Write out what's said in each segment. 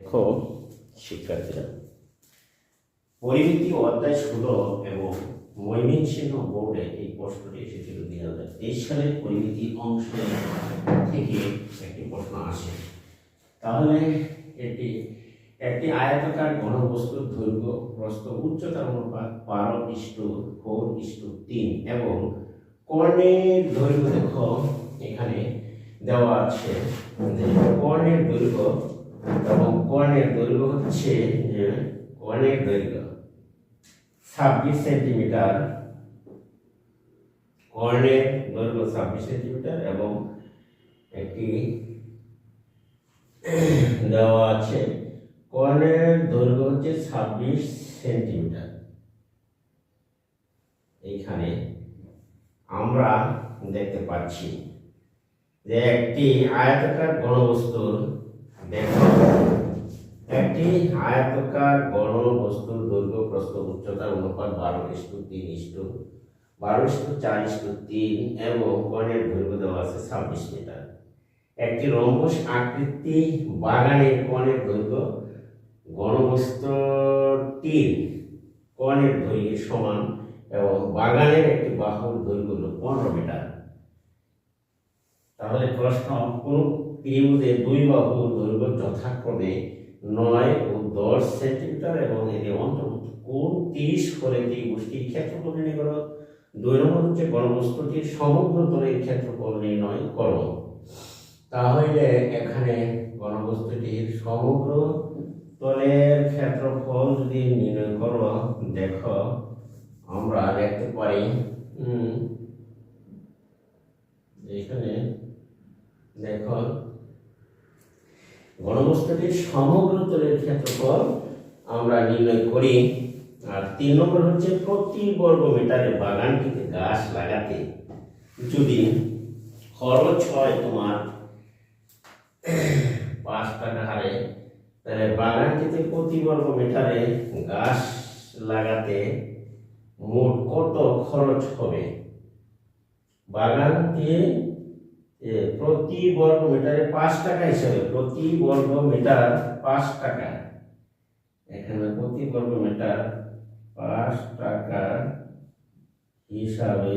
দেখো শিক্ষার্থীরা। পরিমিতি অধ্যায় ষোলো এবং ময়মনসিংহ বোর্ডে এই প্রশ্নটি এসেছিল দুই হাজার তেইশ সালের পরিমিতি অংশ থেকে একটি প্রশ্ন আসে। তাহলে এটি, একটি আয়তাকার ঘনবস্তুর দৈর্ঘ্য, প্রস্থ উচ্চতার অনুপাত বারো ইস্টু ফোর ইস্টু তিন এবং কর্ণের দৈর্ঘ্য দেখো, এখানে দেওয়া আছে কর্ণের দৈর্ঘ্য এবং কর্ণের দৈর্ঘ্য হচ্ছে, যে কর্ণের দৈর্ঘ্য ছাব্বিশ সেন্টিমিটার কর্ণের দৈর্ঘ্য ছাব্বিশ সেন্টিমিটার এবং একটি দেওয়া আছে কর্ণের দৈর্ঘ্য হচ্ছে ছাব্বিশ সেন্টিমিটার। এইখানে আমরা দেখতে পাচ্ছি যে একটি আয়তাকার ঘনবস্তুর দেখো একটি আয়তাকার ঘনবস্তুর দৈর্ঘ্য প্রস্থ উচ্চতার অনুপাত বারো ইস্টু তিন ইস্টু, বারো ইস্টু চার ইস্টু তিন এবং কর্ণের দৈর্ঘ্য দেওয়া আছে ছাব্বিশ মিটার। একটি রম্বস আকৃতি বাগানের কর্ণের দৈর্ঘ্য ঘনবস্তুটির কর্ণের দৈর্ঘ্যের সমান এবং বাগানের একটি বাহুর দৈর্ঘ্য হল পনেরো মিটার। তাহলে প্রশ্ন, কোন ত্রিভুজে দুই বাহুর দৈর্ঘ্য যথাক্রমে নয় ও দশ সেন্টিমিটার এবং এদের অন্তর্ভুক্ত কোন তিরিশ করে ত্রিভুজটির ক্ষেত্রফল নির্ণয় করো। দুই নম্বর হচ্ছে গণবস্তুটির সমগ্র তলের ক্ষেত্রফল নির্ণয় করো। তাহলে এখানে গণবস্তুটির সমগ্র তলের ক্ষেত্রফল যদি নির্ণয় করো, দেখো, আমরা দেখতে পারি এখানে দেখো ঘনবস্তুটির সমগ্র তলের ক্ষেত্রফল আমরা নির্ণয় করি। আর তিন নম্বর হচ্ছে প্রতি বর্গ মিটারে বাগানটিতে গাছ লাগাতে। যদি খরচ হয় তোমার পাঁচ টাকা হারে, তাহলে বাগানটিতে প্রতি বর্গ মিটারে গাছ লাগাতে মোট কত খরচ হবে? বাগানটি প্রতি বর্গ মিটারে পাঁচ টাকা হিসাবে, প্রতি বর্গ মিটার পাঁচ টাকা। এখানে প্রতি বর্গ মিটার পাঁচ টাকা হিসাবে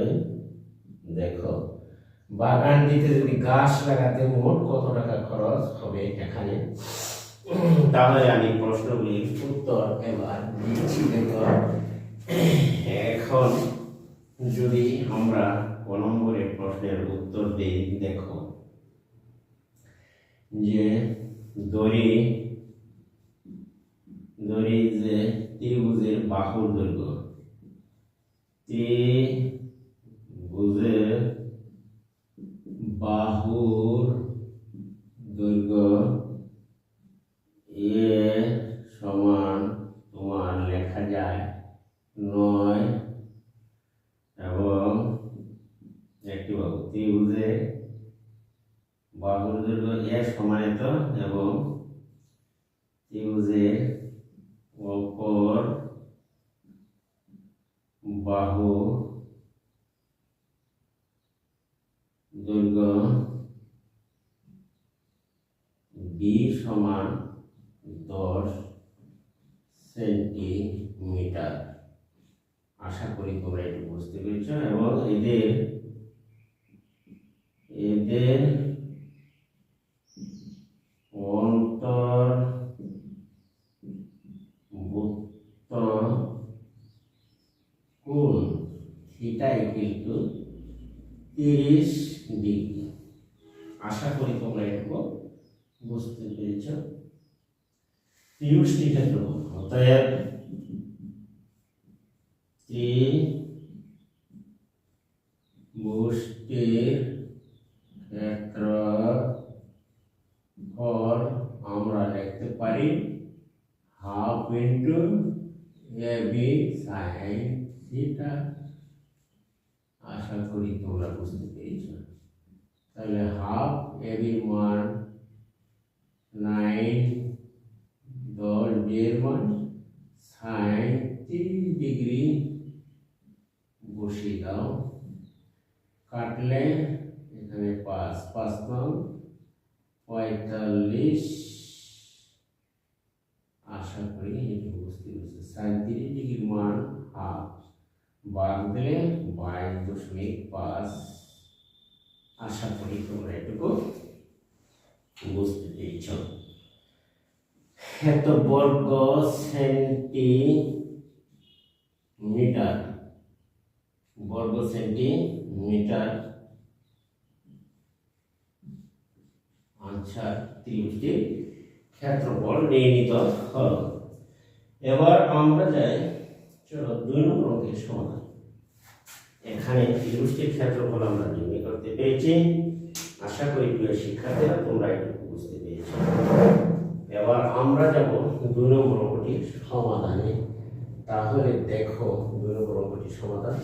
দেখো। বাগানটিতে যদি গাছ লাগাতে মোট কত টাকা খরচ হবে এখানে? তাহলে আমি প্রশ্নগুলির উত্তর এবার দিচ্ছি। দেখো, এখন যদি আমরা ক নম্বরের প্রশ্নের উত্তর দিই, দেখো। যে দড়ি দড়ি যে ত্রিভুজের বাহুর দৈর্ঘ্য, ত্রিভুজের বাহুর দৈর্ঘ্য এ সমান তোমার লেখা যায় নয় এবং একটি বাহু ত্রিভুজে বাহুর দৈর্ঘ্য এ সমানিত এবং ত্রিভুজের অপর বাহু দৈর্ঘ্য বি সমান দশ সেন্টিমিটার আশা করি তোমরা এটি বুঝতে পেরেছ এবং এদের এদের অন্তর কোণ থিটা কিন্তু তিরিশ ডিগ্রি। আশা করি তোমরা এটুকু বুঝতে পেরেছ। ত্রিভুজটি ক্ষেত্রফল অতএব ত্রিভুজটির ক্ষেত্রফল আমরা লিখতে পারি half into A B sine theta আশা করি তোমরা বুঝতে পেরেছ তাহলে হাফ এ বি মান নাইন দশ বিয়ের মান সাইন তিরিশ ডিগ্রি বসিয়ে দাও। কাটলে এখানে পাঁচ পাঁচ নং পঁয়তাল্লিশ। আশা করি এটি বুঝতে পেরেছে সাইন তিরিশ ডিগ্রির মান হাফ। বাদ দিলে বাইশ দশমিক পাঁচ। আশা করি তোমরা এটুকু বুঝতে পেরেছ। এত বর্গ সেন্টিমিটার বর্গ সেন্টিমিটার আচ্ছা ত্রিভুজটির ক্ষেত্রফল নির্ণীত হল। এবার আমরা যাই, চলো দুই নম্বর অঙ্কের সমাধান। এখানে ত্রিভুজটির ক্ষেত্রফল আমরা নির্ণয় করতে পেরেছি। আশা করি প্রিয় শিক্ষার্থীরা তোমরা এটুকু বুঝতে পেরেছ। এবার আমরা যাব দুই নম্বর অঙ্কটির সমাধানে। তাহলে দেখো দুই নম্বর অঙ্কটির সমাধান।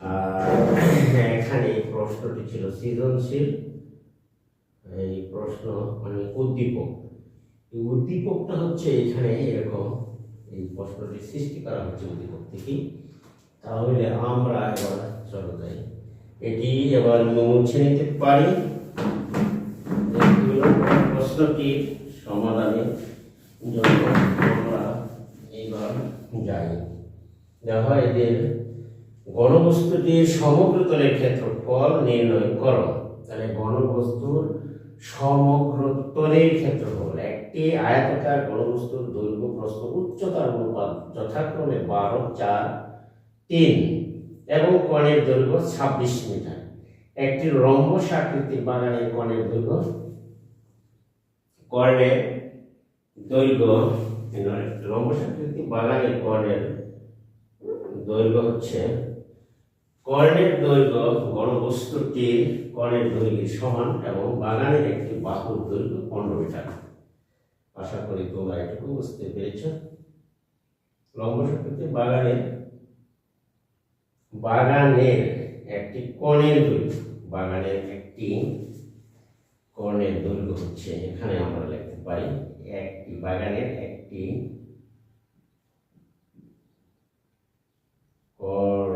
এখানে এই প্রশ্নটি ছিল সৃজনশীল। এই প্রশ্ন মানে উদ্দীপক। এই উদ্দীপকটা হচ্ছে এখানে এরকম এই প্রশ্নটি সৃষ্টি করা হচ্ছে উদ্দীপক থেকে। তাহলে আমরা এবার চলো যাই। এটি এবার মুছে নিতে পারি। প্রশ্নটির সমাধানের জন্য আমরা এইবার যাই। দেখো এদের গণবস্তুটির সমগ্র তলের ক্ষেত্রফল নির্ণয় করো। তাহলে গণবস্তুর সমগ্র তলের ক্ষেত্রফল, একটি আয়তাকার গণবস্তুর দৈর্ঘ্য, প্রস্থ, উচ্চতার অনুপাত যথাক্রমে বারো, চার, তিন এবং কণের দৈর্ঘ্য ছাব্বিশ মিটার। একটি রম্বস আকৃতির বাগানের কণের দৈর্ঘ্য কর্ণের দৈর্ঘ্য রম্বস আকৃতির বাগানের কর্ণের দৈর্ঘ্য হচ্ছে কর্ণের দৈর্ঘ্য গণবস্তুটির কর্ণের দৈর্ঘ্যের সমান এবং বাগানের একটি বাহুর দৈর্ঘ্য পনেরো মিটার। আশা করি তোমরা এটুকু বুঝতে পেরেছ। লম্বসকৃতি বাগানের বাগানের একটি কণের দৈর্ঘ্য, বাগানের একটি কর্ণের দৈর্ঘ্য হচ্ছে এখানে আমরা লিখতে পারি একটি বাগানের একটি কর্ণের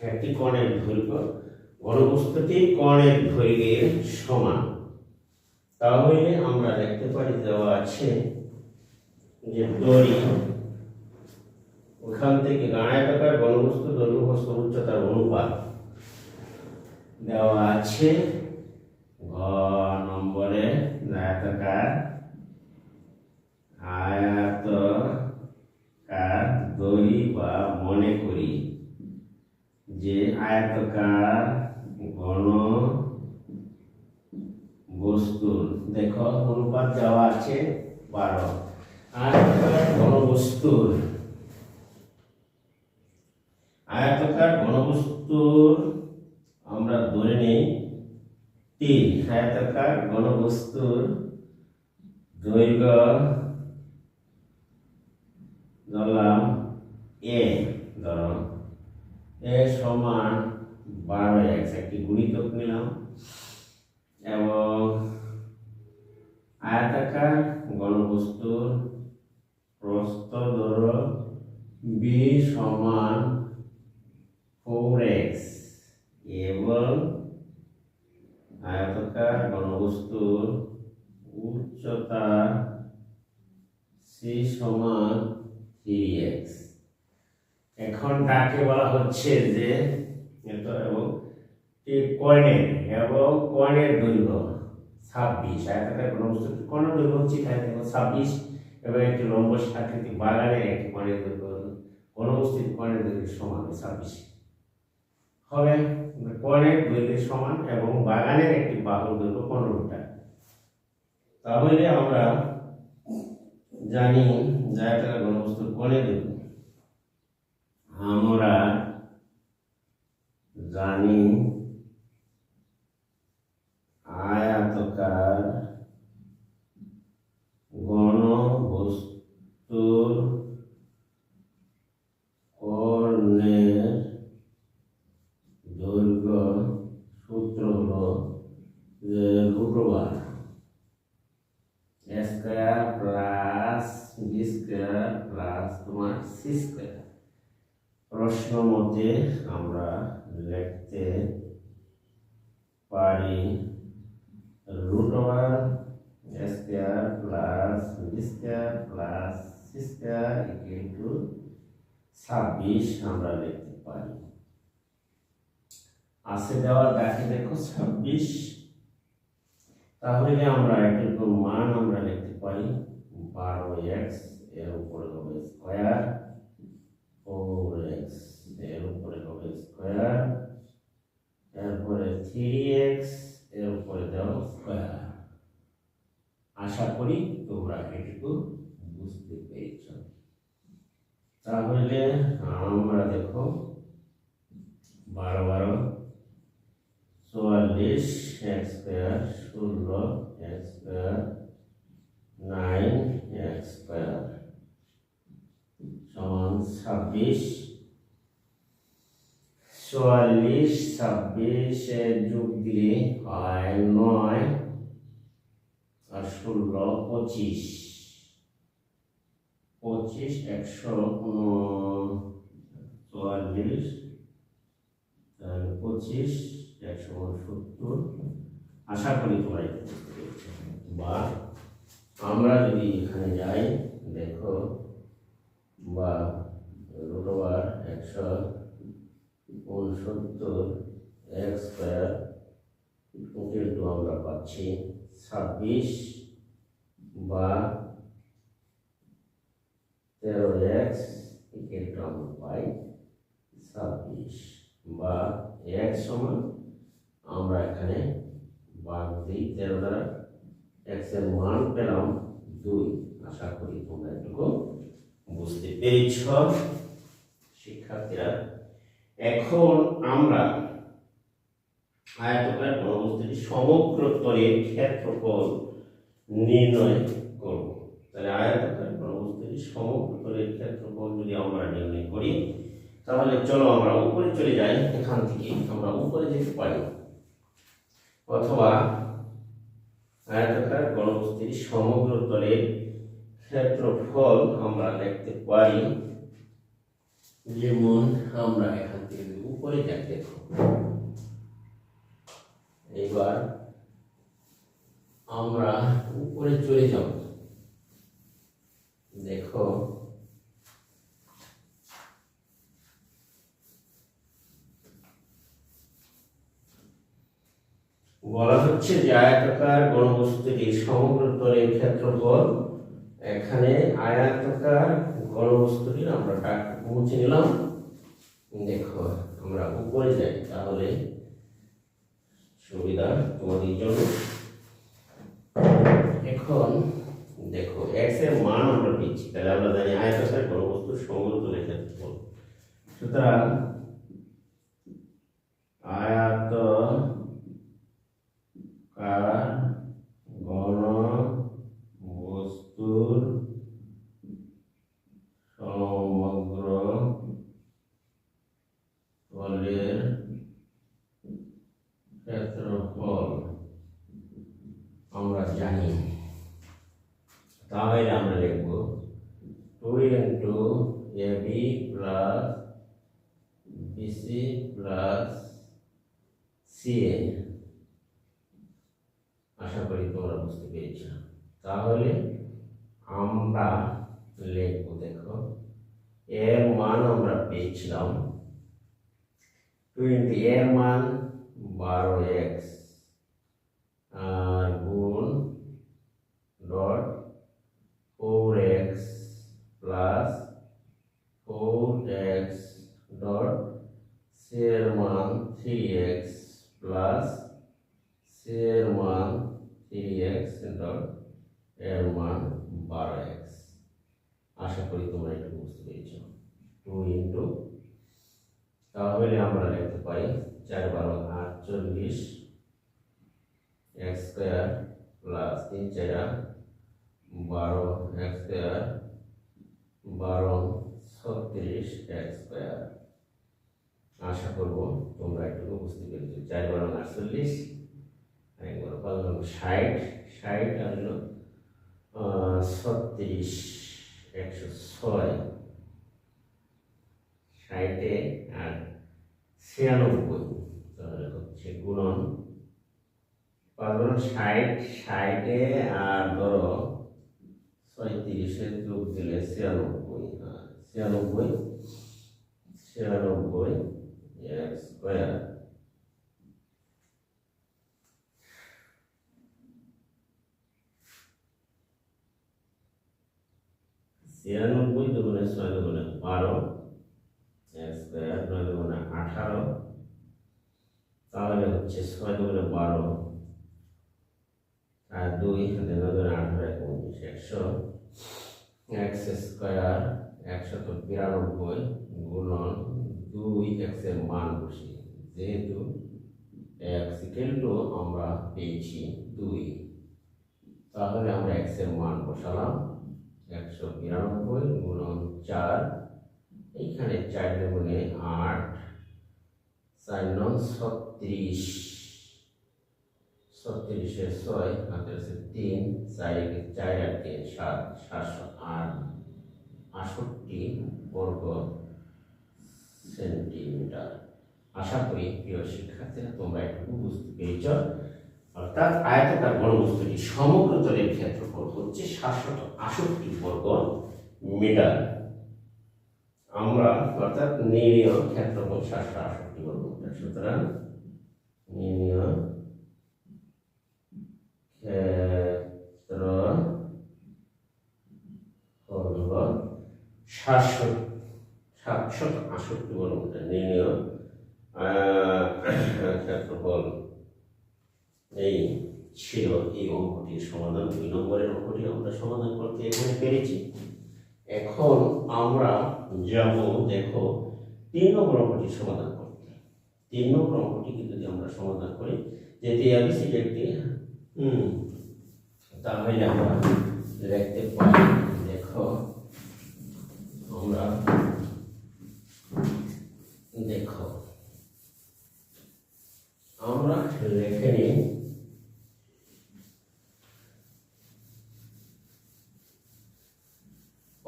একটি কণের দৈর্ঘ্য গণবস্তুটি কণের দৈর্ঘ্যের সমান। তাহলে আমরা দেখতে পারি দেওয়া আছে যে দড়ি, ওখান থেকে গাণাকার গণবস্তু দৈর্ঘ্য উচ্চতার অনুপাত। দেওয়া আছে ঘ নম্বরে আয়তাকার, আয়তকার দড়ি বা মনে করি। যে আয়তকার ঘন বস্তুর দেখো, অনুপাত দেওয়া আছে বারো। আয়তকার ঘন বস্তুর আয়তকার ঘনবস্তুর আমরা ধরে নেই তিন। আয়তাকার ঘনবস্তুর দৈর্ঘ্য ধরলাম এ, ধরো। এ সমান বারো এক্স একটি গুণিতক নিলাম। এবং আয়তাকার ঘনবস্তুর প্রস্থ ধরো বি সমান ফোর এক্স এবং আয়তাকার ঘনবস্তুর উচ্চতা সি সমান থ্রি এক্স এখন তাকে বলা হচ্ছে যে এবং কয়েনের এবং কয়েনের দৈর্ঘ্য ছাব্বিশ। দৈর্ঘ্য ছাব্বিশ, এবং একটি লম্ব আকৃতি বাগানের একটি কর্ণের দৈর্ঘ্য ঘনবস্তুর কর্ণের দৈর্ঘ্য সমান ছাব্বিশ। হবে কর্ণের দৈর্ঘ্যের সমান এবং বাগানের একটি বাহুর দৈর্ঘ্য পনেরো মিটার তাহলে আমরা জানি জায়গাটা ঘনবস্তুর কর্ণের দৈর্ঘ্য। আমরা জানি আয়াতকার ঘনবস্তুর কর্ণের দৈর্ঘ্য সূত্র হলো যে root over square plus B square plus তোমার সি স্কোয়ার প্রশ্ন মতে আমরা লিখতে পারি root over square B square plus C square equal to ছাব্বিশ আমরা লিখতে পারি। আছে দেওয়ার দেখে দেখো ছাব্বিশ। তাহলে আমরা এটুকু মান আমরা লিখতে পারি। বারো এক্সের উপরে হবে স্কোয়ার ফোর এক্সের উপরে হবে স্কোয়ার এরপরে থ্রি এক্সের উপরে দাও স্কোয়ার আশা করি তোমরা এটুকু বুঝতে পেরেছ। তাহলে আমরা দেখো বারো বারো চুয়াল্লিশ এক্স স্কোয়ার, ষোলো X square, nine X square, সমান ছাব্বিশ। চুয়াল্লিশ, ছাব্বিশে যোগ দিলে হয় নয়, আর ষোলো, পঁচিশ। পঁচিশ, একশো চুয়াল্লিশ পঁচিশ, একশো উনসত্তর আশা করি তোমরা। বা আমরা যদি এখানে যাই, দেখো, বা রুট ওভার একশো উনসত্তর, এক্স স্কোয়ার কিন্তু আমরা পাচ্ছি ছাব্বিশ, বা তেরো এক্স কিন্তু আমরা পাই ছাব্বিশ বা এক সমান আমরা এখানে বাদ দিই তেরো দ্বারা। এক্সের মান পেলাম দুই। আশা করি তোমরা এটুকু বুঝতে পেরেছ। শিক্ষার্থীরা, এখন আমরা আয়তকার গণবস্তুটি সমগ্র তলের ক্ষেত্রফল নির্ণয় করব। তাহলে আয়তকার গণবস্তুটি সমগ্র ক্ষেত্রফল যদি আমরা নির্ণয় করি, তাহলে চলো আমরা উপরে চলে যাই, এখান থেকে আমরা উপরে যেতে পারি। অথবা আয়তাকার গণবস্তুর সমগ্র তলের ক্ষেত্রফল আমরা দেখতে পারি। যেমন আমরা এখান থেকে উপরে যাই, দেখো। এবার আমরা উপরে চলে যাব। দেখো। বলা হচ্ছে যে আয়তাকার গণবস্তুটি সমগ্র তলের ক্ষেত্রফল, এখানে আয়তাকার গণবস্তুটি আমরা পৌঁছে নিলাম। দেখো, আমরা উপরে যাই, তাহলে সুবিধা তোমাদের জন্য। এখন দেখো এক্সের মান আমরা পেয়েছি। তাহলে আমরা জানি আয়তাকার গণবস্তুর সমগ্র তলের ক্ষেত্রফল সুতরাং আয়ত গণ বস্তুর সমগ্র তলের ক্ষেত্রফল আমরা জানি তাহলে আমরা লিখব two into A B plus BC plus CA আশা করি তোমরা বুঝতে পেরেছ। তাহলে আমরা লিখব, দেখো, এর মান আমরা পেয়েছিলাম টোয়েন্টি এর মান বারো এক্স আর গুণ dot four X plus four X dot C এর মান থ্রি এক্স প্লাস সি এর মান থ্রি এক্স ডট এর মান বারো এক্স আশা করি তোমরা একটু বুঝতে পেরেছ টু ইন্টু তাহলে আমরা লিখতে পারি চার বারো আটচল্লিশ এক্স স্কোয়ার প্লাস তিন চারা বারো এক্স স্কোয়ার বারো ছত্রিশ এক্স স্কোয়ার আশা করব তোমরা একটু বুঝতে পেরেছ চার বারো আটচল্লিশ একবার বললাম ষাট। ষাট আহ, ছত্রিশ। একশো ছয়। ষাটে আর ছিয়ানব্বই। তাহলে হচ্ছে গুণন। গুণন ষাট। ষাটে আর ধরো ছয়ত্রিশে যোগ দিলে ছিয়ানব্বই। হ্যাঁ ছিয়ানব্বই। ছিয়ানব্বই স্কোয়ার। ছিয়ানব্বই দুগুণে ছয় দুগুণে বারো, এক্স স্কোয়ার নয় দুগুণে আঠারো তাহলে হচ্ছে ছয় দুগুণে বারো, আর দুই হাতে নয় দুগুণে আঠারো, এক উনিশ, একশো, এক্স স্কোয়ার একশত বিরানব্বই গুণন দুই এক্সের মান বসি যেহেতু এক্স ইকুয়াল আমরা পেয়েছি দুই, তাহলে আমরা এক্সের মান বসালাম। একশো বিরানব্বই গুণন চার, এইখানে চার গুণে আট চার নং ছত্রিশ। ছত্রিশে ছয় হাতে আছে তিন চার একে চার আর তিন সাত, সাতশো আট। আষট্টি বর্গ সেন্টিমিটার। আশা করি প্রিয় শিক্ষার্থীরা তোমরা একটু বুঝতে পেরেছ। অর্থাৎ আয়তাকার গণবস্তুটি সমগ্র তলের ক্ষেত্রফল হচ্ছে সাতশত আষট্টি বর্গ মিটার। আমরা অর্থাৎ নির্ণীয় ক্ষেত্রফল সাতশো আষট্টি বর্গ মিটার। সুতরাং নির্ণীয় ক্ষেত্র সাতশো সাতশত আষট্টি বর্গ মিটার। নির্ণীয় আহ, ক্ষেত্রফল এই ছিল এই অঙ্কটির সমাধান। দুই নম্বরের অঙ্কটি আমরা সমাধান করতে এখানে পেরেছি। এখন আমরা যাব, দেখো, তিন নম্বর অঙ্কটির সমাধান করতে। তিন নম্বর অঙ্কটিকে যদি আমরা সমাধান করি যেটি এবিসিডি একটি হুম, তাহলে আমরা লিখতে পারি দেখো, আমরা দেখো, আমরা লিখে নিই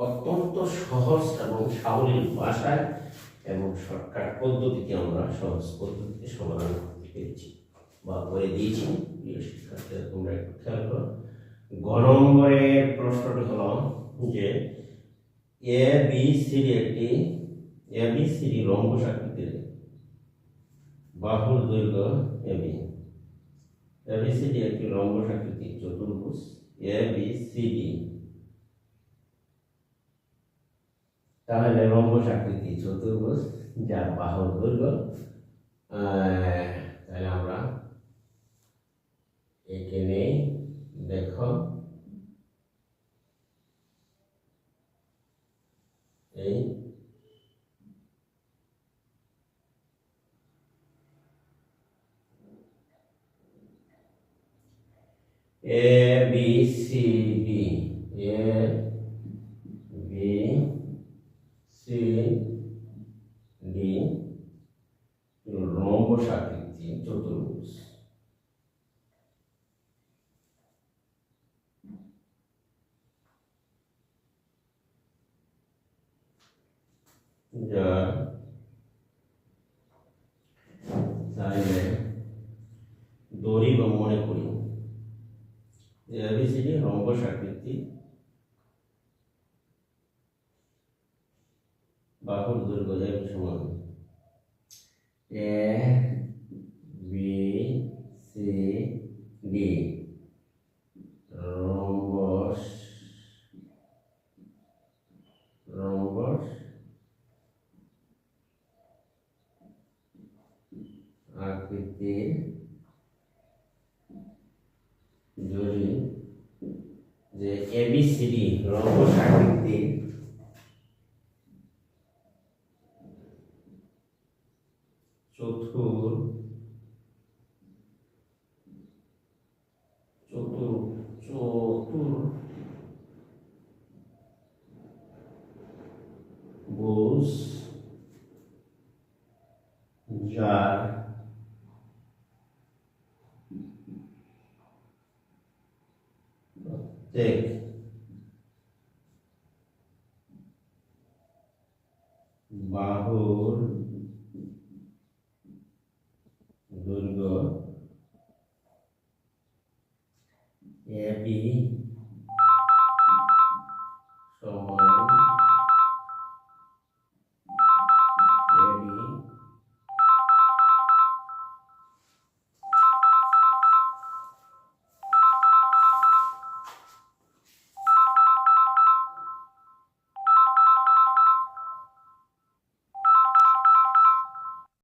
অত্যন্ত সহজ এবং সাবলীল ভাষায় এবং শর্টকাট পদ্ধতিতে আমরা সহজ পদ্ধতিতে সমাধান করতে পেরেছি বা করে দিয়েছি। প্রিয় শিক্ষার্থীরা তোমরা একটু খেয়াল করো। গ নম্বরের প্রশ্নটি হলো যে এ বি সি একটি এ বি সি রম্বস আকৃতির বাহুর দৈর্ঘ্য A B A B C একটি রম্বস আকৃতি চতুর্ভুজ। এ বি সি ডি তাহলে রম্বস আকৃতি চতুর্ভুজ, যার বাহুর দৈর্ঘ্য তাহলে আমরা একে নেই দেখো, এই A B C D A B C D rhombus আকৃতি চতুর্ভুজ। যার তাহলে দড়ি বা মনে করি। এবিসিডি রম্বস আকৃতি বাহুর দৈর্ঘ্য এর সমান A B C D rhombus rhombus আকৃতির যদি যে এবিসিডি রম্বস আকৃতির take